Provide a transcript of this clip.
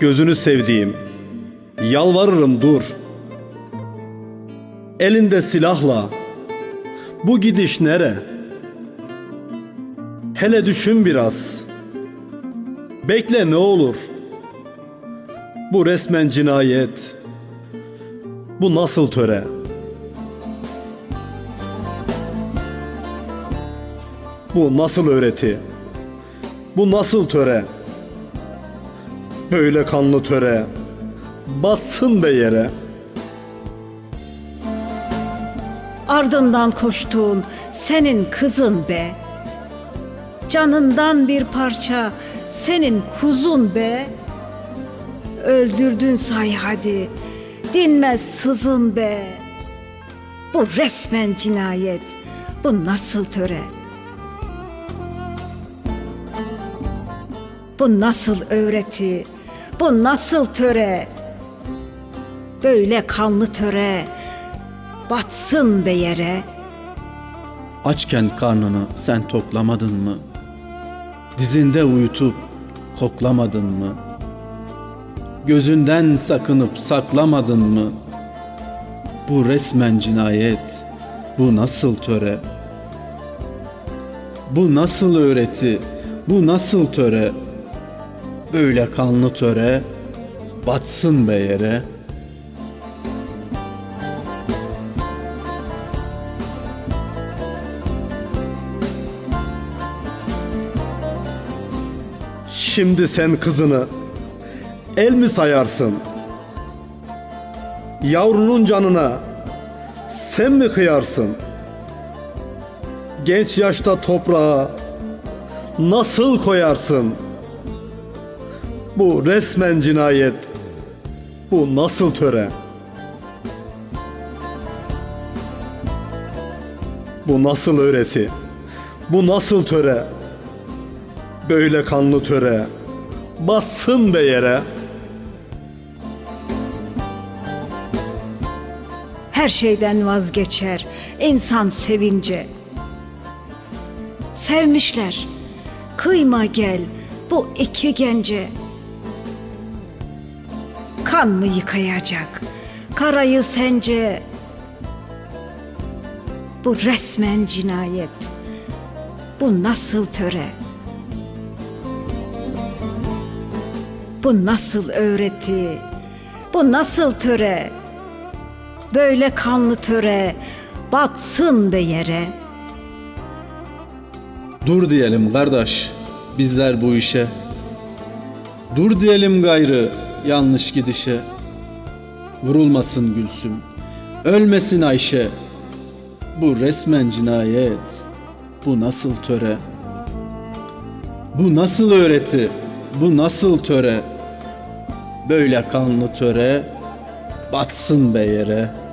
gözünü sevdiğim. Yalvarırım dur. Elinde silahla. Bu gidiş nere? Hele düşün biraz. Bekle ne olur. Bu resmen cinayet. Bu nasıl töre? Bu nasıl öğreti? Bu nasıl töre? Böyle kanlı töre. Batsın be yere. Ardından koştuğun senin kızın be. Canından bir parça senin kuzun be. Öldürdün say hadi. Dinmez sızın be. Bu resmen cinayet. Bu nasıl töre? Bu nasıl öğreti? Bu nasıl töre? Böyle kanlı töre batsın be yere. Açken karnını sen toklamadın mı? Dizinde uyutup koklamadın mı? Gözünden sakınıp saklamadın mı? Bu resmen cinayet, bu nasıl töre? Bu nasıl öğreti, bu nasıl töre? Böyle kanlı töre, batsın be yere.'' Şimdi sen kızını el mi sayarsın? Yavrunun canına sen mi kıyarsın? Genç yaşta toprağa nasıl koyarsın? Bu resmen cinayet. Bu nasıl töre? Bu nasıl öğreti? Bu nasıl töre? Böyle kanlı töre bassın be yere. Her şeyden vazgeçer insan sevince. Sevmişler. Kıyma gel bu iki gence. Kan mı yıkayacak karayı sence? Bu resmen cinayet. Bu nasıl töre? Bu nasıl öğreti? Bu nasıl töre? Böyle kanlı töre batsın be yere. Dur diyelim kardeş bizler bu işe. Dur diyelim gayrı yanlış gidişe. Vurulmasın Gülsüm, ölmesin Ayşe. Bu resmen cinayet, bu nasıl töre? Bu nasıl öğreti, bu nasıl töre? Böyle kanlı töre batsın be yere.''